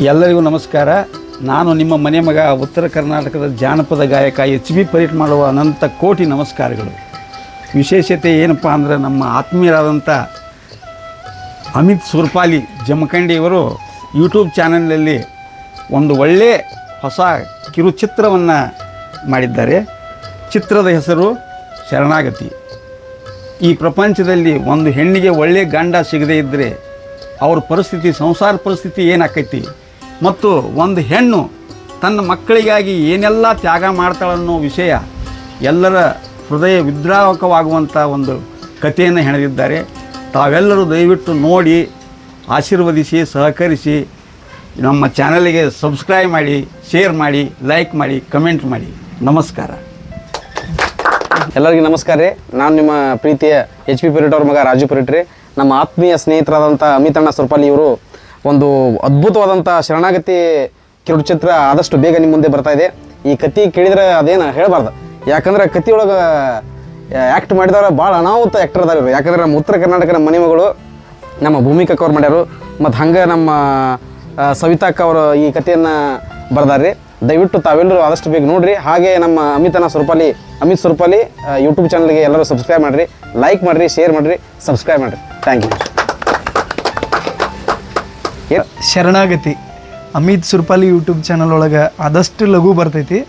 ಎಲ್ಲರಿಗೂ ನಮಸ್ಕಾರ. ನಾನು ನಿಮ್ಮ ಮನೆ ಮಗ ಉತ್ತರ ಕರ್ನಾಟಕದ ಜಾನಪದ ಗಾಯಕ ಎಚ್ ಬಿ ಪರೇಟ್ ಮಾಡುವ ಅನಂತ ಕೋಟಿ ನಮಸ್ಕಾರಗಳು. ವಿಶೇಷತೆ ಏನಪ್ಪ ಅಂದರೆ ನಮ್ಮ ಆತ್ಮೀಯರಾದಂಥ ಅಮಿತ್ ಸುರ್ಪಾಲಿ ಜಮಖಂಡಿಯವರು ಯೂಟ್ಯೂಬ್ ಚಾನಲ್ನಲ್ಲಿ ಒಂದು ಒಳ್ಳೆಯ ಹೊಸ ಕಿರುಚಿತ್ರವನ್ನು ಮಾಡಿದ್ದಾರೆ. ಚಿತ್ರದ ಹೆಸರು ಶರಣಾಗತಿ. ಈ ಪ್ರಪಂಚದಲ್ಲಿ ಒಂದು ಹೆಣ್ಣಿಗೆ ಒಳ್ಳೆಯ ಗಂಡ ಸಿಗದೇ ಇದ್ದರೆ ಅವ್ರ ಪರಿಸ್ಥಿತಿ, ಸಂಸಾರ ಪರಿಸ್ಥಿತಿ ಏನಾಕೈತಿ? ಮತ್ತು ಒಂದು ಹೆಣ್ಣು ತನ್ನ ಮಕ್ಕಳಿಗಾಗಿ ಏನೆಲ್ಲ ತ್ಯಾಗ ಮಾಡ್ತಾಳನ್ನೋ ವಿಷಯ ಎಲ್ಲರ ಹೃದಯ ವಿದ್ರಾವಕವಾಗುವಂಥ ಒಂದು ಕಥೆಯನ್ನು ಹೆಣೆದಿದ್ದಾರೆ. ತಾವೆಲ್ಲರೂ ದಯವಿಟ್ಟು ನೋಡಿ, ಆಶೀರ್ವದಿಸಿ, ಸಹಕರಿಸಿ, ನಮ್ಮ ಚಾನಲಿಗೆ ಸಬ್ಸ್ಕ್ರೈಬ್ ಮಾಡಿ, ಶೇರ್ ಮಾಡಿ, ಲೈಕ್ ಮಾಡಿ, ಕಮೆಂಟ್ ಮಾಡಿ. ನಮಸ್ಕಾರ. ಎಲ್ಲರಿಗೂ ನಮಸ್ಕಾರ ರೀ. ನಾನು ನಿಮ್ಮ ಪ್ರೀತಿಯ ಎಚ್ ಪಿ ಪೆರಿಟ್ ಅವ್ರ ಮಗ ರಾಜು ಪೆರಿಟ್ ನಮ್ಮ ಆತ್ಮೀಯ ಸ್ನೇಹಿತರಾದಂಥ ಅಮಿತಣ್ಣ ಸುರ್ಪಾಲಿ ಇವರು ಒಂದು ಅದ್ಭುತವಾದಂಥ ಶರಣಾಗತಿ ಕಿರುಚಿತ್ರ ಆದಷ್ಟು ಬೇಗ ನಿಮ್ಮ ಮುಂದೆ ಬರ್ತಾ ಇದೆ. ಈ ಕತಿ ಕೇಳಿದ್ರೆ ಅದೇನು ಹೇಳಬಾರ್ದು. ಯಾಕಂದ್ರೆ ಕತಿಯೊಳಗೆ ಆ್ಯಕ್ಟ್ ಮಾಡಿದವ್ರು ಭಾಳ ಅನಾಹುತ ಆ್ಯಕ್ಟರ್ ಅದಾರ ಯಾಕಂದ್ರೆ ನಮ್ಮ ಉತ್ತರ ಕರ್ನಾಟಕದ ಮನೆಮಗಳು ನಮ್ಮ ಭೂಮಿಕಾ ಕವರ್ ಮಾಡ್ಯಾರು. ಮತ್ತು ಹಂಗೆ ನಮ್ಮ ಸವಿತಾಕ್ಕ ಅವರು ಈ ಕಥೆಯನ್ನು ಬರ್ದಾರ್ರಿ. ದಯವಿಟ್ಟು ತಾವೆಲ್ಲರೂ ಆದಷ್ಟು ಬೇಗ ನೋಡಿರಿ. ಹಾಗೆ ನಮ್ಮ ಅಮಿತನ ಸುರ್ಪಾಲಿ ಅಮಿತ್ ಸುರ್ಪಾಲಿ ಯೂಟ್ಯೂಬ್ ಚಾನಲ್ಗೆ ಎಲ್ಲರೂ ಸಬ್ಸ್ಕ್ರೈಬ್ ಮಾಡಿರಿ. ಲೈಕ್ ಮಾಡಿರಿ ಶೇರ್ ಮಾಡಿರಿ ಸಬ್ಸ್ಕ್ರೈಬ್ ಮಾಡಿರಿ. ಥ್ಯಾಂಕ್ ಯು ಶರಣಾಗತಿ. ಅಮಿತ್ ಸುರ್ಪಾಲಿ ಯೂಟ್ಯೂಬ್ ಚಾನಲ್ ಒಳಗೆ ಆದಷ್ಟು ಲಘು ಬರ್ತೈತಿ.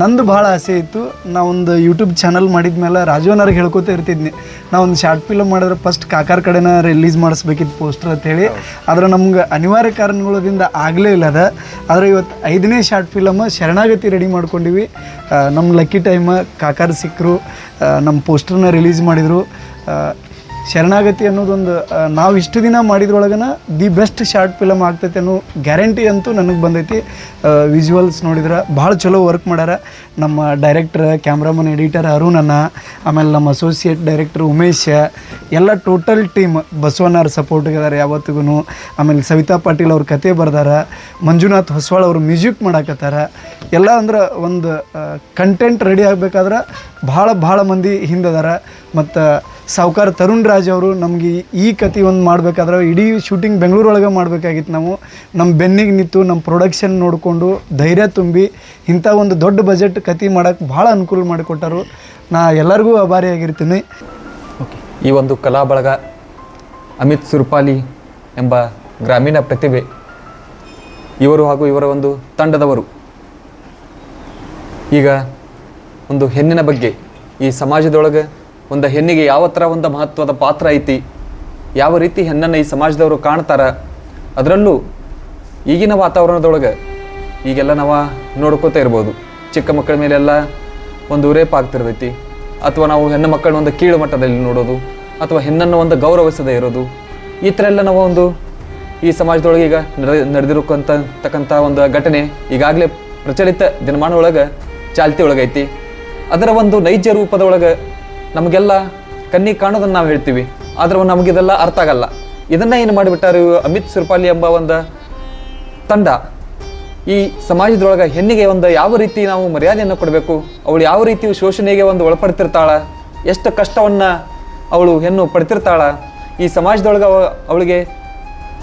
ನಂದು ಭಾಳ ಆಸೆ ಇತ್ತು. ನಾವೊಂದು ಯೂಟ್ಯೂಬ್ ಚಾನಲ್ ಮಾಡಿದ ಮೇಲೆ ರಾಜವನವ್ರಿಗೆ ಹೇಳ್ಕೊತ ಇರ್ತಿದ್ನಿ. ನಾವೊಂದು ಒಂದು ಶಾರ್ಟ್ ಫಿಲಮ್ ಮಾಡಿದ್ರೆ ಫಸ್ಟ್ ಕಾಕಾರ ಕಡೆನ ರಿಲೀಸ್ ಮಾಡಿಸ್ಬೇಕಿತ್ತು ಪೋಸ್ಟರ್ ಅಂತೇಳಿ ಆದ್ರೆ ನಮ್ಗೆ ಅನಿವಾರ್ಯ ಕಾರಣಗಳಿಂದ ಆಗಲೇ ಇಲ್ಲ ಅದ. ಆದರೆ ಇವತ್ತು ಐದನೇ ಶಾರ್ಟ್ ಫಿಲಮ್ ಶರಣಾಗತಿ ರೆಡಿ ಮಾಡ್ಕೊಂಡಿವಿ. ನಮ್ಮ ಲಕ್ಕಿ ಟೈಮ್ ಕಾಕಾರ ಸಿಕ್ಕರು ನಮ್ಮ ಪೋಸ್ಟರ್ನ ರಿಲೀಸ್ ಮಾಡಿದರು. ಶರಣಾಗತಿ ಅನ್ನೋದೊಂದು ನಾವು ಇಷ್ಟು ದಿನ ಮಾಡಿದ್ರೊಳಗನ ದಿ ಬೆಸ್ಟ್ ಶಾರ್ಟ್ ಫಿಲಮ್ ಆಗ್ತೈತೆ ಅನ್ನೋ ಗ್ಯಾರಂಟಿ ಅಂತೂ ನನಗೆ ಬಂದೈತಿ. ವಿಜುವಲ್ಸ್ ನೋಡಿದ್ರೆ ಭಾಳ ಚಲೋ ವರ್ಕ್ ಮಾಡ್ಯಾರ. ನಮ್ಮ ಡೈರೆಕ್ಟರ್ ಕ್ಯಾಮ್ರಾಮನ್ ಎಡಿಟರ್ ಅರುಣ್ ಅನ್ನ ಆಮೇಲೆ ನಮ್ಮ ಅಸೋಸಿಯೇಟ್ ಡೈರೆಕ್ಟರ್ ಉಮೇಶ್, ಎಲ್ಲ ಟೋಟಲ್ ಟೀಮ್ ಬಸವಣ್ಣವ್ರ ಸಪೋರ್ಟ್ಗಿದ್ದಾರೆ ಯಾವತ್ತಿಗೂ ಆಮೇಲೆ ಸವಿತಾ ಪಾಟೀಲ್ ಅವ್ರ ಕತೆ ಬರ್ದಾರ. ಮಂಜುನಾಥ್ ಹೊಸವಾಳ್ ಅವರು ಮ್ಯೂಸಿಕ್ ಮಾಡಾಕತ್ತಾರ. ಎಲ್ಲ ಅಂದ್ರೆ ಒಂದು ಕಂಟೆಂಟ್ ರೆಡಿ ಆಗಬೇಕಾದ್ರೆ ಭಾಳ ಭಾಳ ಮಂದಿ ಹಿಂದದಾರ. ಮತ್ತು ಸಾವುಕಾರ ತರುಣ್ ರಾಜ್ ಅವರು ನಮಗೆ ಈ ಕತೆ ಒಂದು ಮಾಡಬೇಕಾದ್ರೆ ಇಡೀ ಶೂಟಿಂಗ್ ಬೆಂಗಳೂರೊಳಗೆ ಮಾಡಬೇಕಾಗಿತ್ತು ನಾವು. ನಮ್ಮ ಬೆನ್ನಿಗೆ ನಿಂತು ನಮ್ಮ ಪ್ರೊಡಕ್ಷನ್ ನೋಡಿಕೊಂಡು ಧೈರ್ಯ ತುಂಬಿ ಇಂಥ ಒಂದು ದೊಡ್ಡ ಬಜೆಟ್ ಕತೆ ಮಾಡೋಕ್ಕೆ ಭಾಳ ಅನುಕೂಲ ಮಾಡಿಕೊಟ್ಟರು. ನಾ ಎಲ್ಲರಿಗೂ ಆಭಾರಿಯಾಗಿರ್ತೀನಿ ಈ ಒಂದು ಕಲಾ ಬಳಗ ಅಮಿತ್ ಸುರ್ಪಾಲಿ ಎಂಬ ಗ್ರಾಮೀಣ ಪ್ರತಿಭೆ ಇವರು ಹಾಗೂ ಇವರ ಒಂದು ತಂಡದವರು. ಈಗ ಒಂದು ಹೆಣ್ಣಿನ ಬಗ್ಗೆ ಈ ಸಮಾಜದೊಳಗೆ ಒಂದು ಹೆಣ್ಣಿಗೆ ಯಾವ ಥರ ಒಂದು ಮಹತ್ವದ ಪಾತ್ರ ಐತಿ? ಯಾವ ರೀತಿ ಹೆಣ್ಣನ್ನು ಈ ಸಮಾಜದವರು ಕಾಣ್ತಾರೆ? ಅದರಲ್ಲೂ ಈಗಿನ ವಾತಾವರಣದೊಳಗೆ ಈಗೆಲ್ಲ ನಾವು ನೋಡ್ಕೋತಾ ಇರ್ಬೋದು. ಚಿಕ್ಕ ಮಕ್ಕಳ ಮೇಲೆಲ್ಲ ಒಂದು ರೇಪ್ ಆಗ್ತಿರ್ತೈತಿ. ಅಥವಾ ನಾವು ಹೆಣ್ಣು ಮಕ್ಕಳನ್ನ ಒಂದು ಕೀಳು ಮಟ್ಟದಲ್ಲಿ ನೋಡೋದು, ಅಥವಾ ಹೆಣ್ಣನ್ನು ಒಂದು ಗೌರವಿಸದೇ ಇರೋದು, ಈ ಥರ ಎಲ್ಲ ನಾವು ಒಂದು ಈ ಸಮಾಜದೊಳಗೆ ಈಗ ನಡೆ ನಡೆದಿರೋಕ್ಕಂತ ತಕ್ಕಂಥ ಒಂದು ಘಟನೆ ಈಗಾಗಲೇ ಪ್ರಚಲಿತ ದಿನಮಾನ ಒಳಗೆ ಚಾಲ್ತಿ ಒಳಗೈತಿ ಅದರ ಒಂದು ನೈಜ ರೂಪದೊಳಗೆ ನಮಗೆಲ್ಲ ಕಣ್ಣಿಗೆ ಕಾಣೋದನ್ನು ನಾವು ಹೇಳ್ತೀವಿ. ಆದ್ರೆ ನಮಗಿದೆಲ್ಲ ಅರ್ಥ ಆಗಲ್ಲ. ಇದನ್ನು ಏನು ಮಾಡಿಬಿಟ್ಟಾರೆ ಅಮಿತ್ ಸುರ್ಪಾಲಿ ಎಂಬ ಒಂದು ತಂಡ. ಈ ಸಮಾಜದೊಳಗೆ ಹೆಣ್ಣಿಗೆ ಒಂದು ಯಾವ ರೀತಿ ನಾವು ಮರ್ಯಾದೆಯನ್ನು ಕೊಡಬೇಕು ಅವಳು ಯಾವ ರೀತಿ ಶೋಷಣೆಗೆ ಒಂದು ಒಳಪಡ್ತಿರ್ತಾಳೆ ಎಷ್ಟು ಕಷ್ಟವನ್ನು ಅವಳು ಹೆಣ್ಣು ಪಡ್ತಿರ್ತಾಳೆ ಈ ಸಮಾಜದೊಳಗೆ ಅವ- ಅವಳಿಗೆ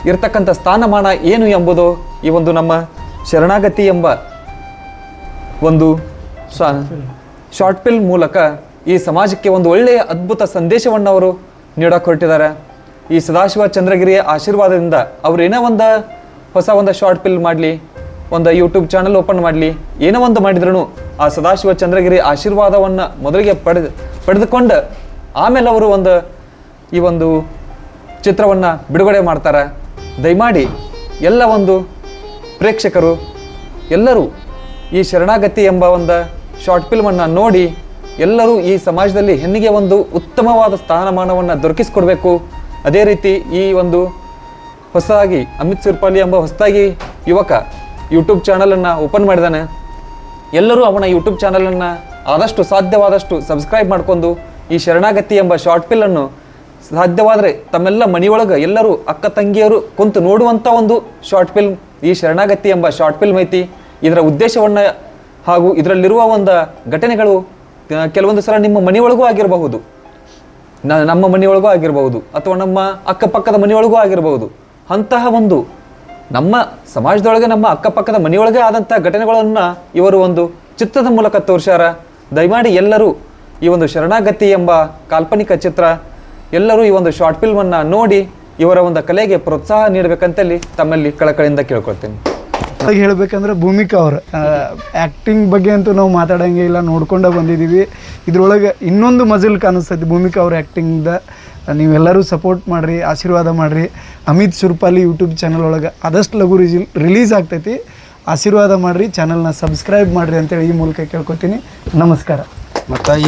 ಇರ್ತಕ್ಕಂಥ ಸ್ಥಾನಮಾನ ಏನು ಎಂಬುದು ಈ ಒಂದು ನಮ್ಮ ಶರಣಾಗತಿ ಎಂಬ ಒಂದು ಶಾರ್ಟ್ ಫಿಲ್ಮ್ ಮೂಲಕ ಈ ಸಮಾಜಕ್ಕೆ ಒಂದು ಒಳ್ಳೆಯ ಅದ್ಭುತ ಸಂದೇಶವನ್ನು ಅವರು ನೀಡೋಕೆ ಹೊರಟಿದ್ದಾರೆ ಈ ಸದಾಶಿವ ಚಂದ್ರಗಿರಿಯ ಆಶೀರ್ವಾದದಿಂದ ಅವ್ರು ಏನೋ ಒಂದು ಹೊಸ ಒಂದು ಶಾರ್ಟ್ ಫಿಲ್ಮ್ ಮಾಡಲಿ, ಒಂದು ಯೂಟ್ಯೂಬ್ ಚಾನಲ್ ಓಪನ್ ಮಾಡಲಿ, ಏನೋ ಒಂದು ಮಾಡಿದ್ರು ಆ ಸದಾಶಿವ ಚಂದ್ರಗಿರಿ ಆಶೀರ್ವಾದವನ್ನು ಮೊದಲಿಗೆ ಪಡೆದು, ಪಡೆದುಕೊಂಡು ಆಮೇಲೆ ಅವರು ಒಂದು ಈ ಒಂದು ಚಿತ್ರವನ್ನು ಬಿಡುಗಡೆ ಮಾಡ್ತಾರೆ. ದಯಮಾಡಿ ಎಲ್ಲ ಒಂದು ಪ್ರೇಕ್ಷಕರು ಎಲ್ಲರೂ ಈ ಶರಣಾಗತಿ ಎಂಬ ಒಂದು ಶಾರ್ಟ್ ಫಿಲ್ಮನ್ನು ನೋಡಿ ಎಲ್ಲರೂ ಈ ಸಮಾಜದಲ್ಲಿ ಹೆಣ್ಣಿಗೆ ಒಂದು ಉತ್ತಮವಾದ ಸ್ಥಾನಮಾನವನ್ನು ದೊರಕಿಸಿಕೊಡ್ಬೇಕು. ಅದೇ ರೀತಿ ಈ ಒಂದು ಹೊಸದಾಗಿ ಅಮಿತ್ ಸಿರ್ಪಾಲಿ ಎಂಬ ಹೊಸದಾಗಿ ಯುವಕ ಯೂಟ್ಯೂಬ್ ಚಾನಲನ್ನು ಓಪನ್ ಮಾಡಿದಾನೆ. ಎಲ್ಲರೂ ಅವನ ಯೂಟ್ಯೂಬ್ ಚಾನಲನ್ನು ಆದಷ್ಟು ಸಾಧ್ಯವಾದಷ್ಟು ಸಬ್ಸ್ಕ್ರೈಬ್ ಮಾಡ್ಕೊಂಡು ಈ ಶರಣಾಗತಿ ಎಂಬ ಶಾರ್ಟ್ ಫಿಲನ್ನು ಸಾಧ್ಯವಾದರೆ ತಮ್ಮೆಲ್ಲ ಮನೆಯೊಳಗೆ ಎಲ್ಲರೂ ಅಕ್ಕ ತಂಗಿಯರು ಕುಂತು ನೋಡುವಂಥ ಒಂದು ಶಾರ್ಟ್ ಫಿಲ್ಮ್ ಈ ಶರಣಾಗತಿ ಎಂಬ ಶಾರ್ಟ್ ಫಿಲ್ಮ್ ಐತಿ ಇದರ ಉದ್ದೇಶವನ್ನು ಹಾಗೂ ಇದರಲ್ಲಿರುವ ಒಂದು ಘಟನೆಗಳು ಕೆಲವೊಂದು ಸಲ ನಿಮ್ಮ ಮನೆಯೊಳಗೂ ಆಗಿರಬಹುದು. ನಮ್ಮ ಮನೆಯೊಳಗೂ ಆಗಿರಬಹುದು. ಅಥವಾ ನಮ್ಮ ಅಕ್ಕಪಕ್ಕದ ಮನೆಯೊಳಗೂ ಆಗಿರಬಹುದು. ಅಂತಹ ಒಂದು ನಮ್ಮ ಸಮಾಜದೊಳಗೆ, ನಮ್ಮ ಅಕ್ಕಪಕ್ಕದ ಮನೆಯೊಳಗೆ ಆದಂಥ ಘಟನೆಗಳನ್ನು ಇವರು ಒಂದು ಚಿತ್ರದ ಮೂಲಕ ತೋರಿಸ್ಯಾರ. ದಯಮಾಡಿ ಎಲ್ಲರೂ ಈ ಒಂದು ಶರಣಾಗತಿ ಎಂಬ ಕಾಲ್ಪನಿಕ ಚಿತ್ರ ಎಲ್ಲರೂ ಈ ಒಂದು ಶಾರ್ಟ್ ಫಿಲ್ಮನ್ನು ನೋಡಿ ಇವರ ಒಂದು ಕಲೆಗೆ ಪ್ರೋತ್ಸಾಹ ನೀಡಬೇಕಂತಲ್ಲಿ ತಮ್ಮಲ್ಲಿ ಕಳಕಳಿಯಿಂದ ಕೇಳ್ಕೊಳ್ತೇನೆ. ಹೇಳ್ಬೇಕಂದ್ರೆ ಭೂಮಿಕಾ ಅವ್ರು. ಆ್ಯಕ್ಟಿಂಗ್ ಬಗ್ಗೆ ಅಂತೂ ನಾವು ಮಾತಾಡೋಂಗೆ ಇಲ್ಲ, ನೋಡ್ಕೊಂಡೇ ಬಂದಿದ್ದೀವಿ. ಇದ್ರೊಳಗೆ ಇನ್ನೊಂದು ಮಜಲ್ ಕಾಣಿಸ್ತೈತಿ ಭೂಮಿಕಾ ಅವ್ರ ಆ್ಯಕ್ಟಿಂಗ್ದ ನೀವೆಲ್ಲರೂ ಸಪೋರ್ಟ್ ಮಾಡಿರಿ, ಆಶೀರ್ವಾದ ಮಾಡಿರಿ. ಅಮಿತ್ ಸುರ್ಪಾಲಿ ಯೂಟ್ಯೂಬ್ ಚಾನಲ್ ಒಳಗೆ ಆದಷ್ಟು ಲಘು ರಿಜಿಲ್ ರಿಲೀಸ್ ಆಗ್ತೈತಿ. ಆಶೀರ್ವಾದ ಮಾಡಿರಿ ಚಾನಲ್ನ ಸಬ್ಸ್ಕ್ರೈಬ್ ಮಾಡಿರಿ ಅಂತೇಳಿ ಈ ಮೂಲಕ ಕೇಳ್ಕೊತೀನಿ. ನಮಸ್ಕಾರ. ಮತ್ತು